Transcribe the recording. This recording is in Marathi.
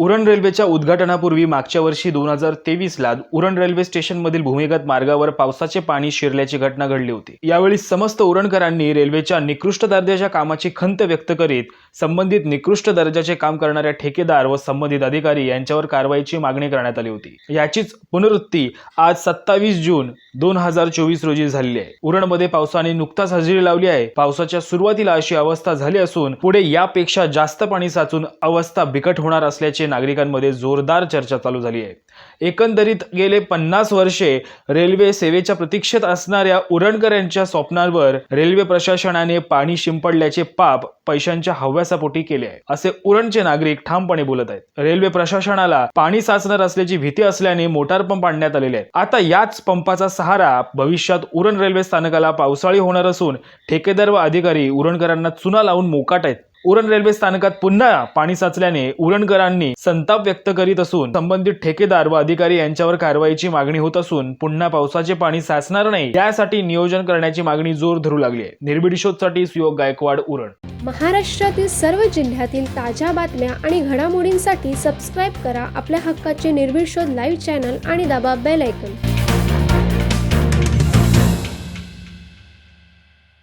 उरण रेल्वेच्या उद्घाटनापूर्वी मागच्या वर्षी दोन हजार तेवीसला उरण रेल्वे स्टेशनमधील भूमिगत मार्गावर पावसाचे पाणी शिरल्याची घटना घडली होती. यावेळी समस्त उरणकरांनी रेल्वेच्या निकृष्ट दर्जाच्या कामाची खंत व्यक्त करीत संबंधित निकृष्ट दर्जाचे काम करणाऱ्या ठेकेदार व संबंधित अधिकारी यांच्यावर कारवाईची मागणी करण्यात आली होती. याचीच पुनरुत्ती आज सत्तावीस जून दोन हजार चोवीस रोजी झालेली आहे. उरणमध्ये पावसाने नुकताच हजेरी लावली आहे. पावसाच्या सुरुवातीला अशी अवस्था झाली असून पुढे यापेक्षा जास्त पाणी साचून अवस्था बिकट होणार असल्याचे नागरिकांमध्ये जोरदार चर्चा चालू झाली आहे. एकंदरीत गेले पन्नास वर्षे रेल्वे सेवेच्या प्रतीक्षेत असणाऱ्या उरणकरांच्या स्वप्नांवर रेल्वे प्रशासनाने पाणी शिंपडल्याचे पाप पैशांच्या हव्यासापोटी केले आहे. असे उरणचे नागरिक ठामपणे बोलत आहेत. रेल्वे प्रशासनाला पाणी साचणार असल्याची भीती असल्याने मोटार पंप आणण्यात आलेले आहेत. आता याच पंपाचा सहारा भविष्यात उरण रेल्वे स्थानकाला पावसाळी होणार असून ठेकेदार व अधिकारी उरणकरांना चुना लावून मोकाट आहेत. उरण रेल्वे स्थानकात पुन्हा पाणी साचल्याने उरणकरांनी संताप व्यक्त करीत असून संबंधित ठेकेदार व अधिकारी यांच्यावर कारवाईची मागणी होत असून पुन्हा पावसाचे पाणी साचणार नाही यासाठी नियोजन करण्याची मागणी जोर धरू लागली आहे. निर्भीड शोधसाठी सुयोग गायकवाड उरण. महाराष्ट्रातील सर्व जिल्ह्यातील ताज्या बातम्या आणि घडामोडींसाठी सबस्क्राईब करा आपल्या हक्काचे निर्भीड शोध लाईव्ह चॅनल आणि दाबा बेल ऐकून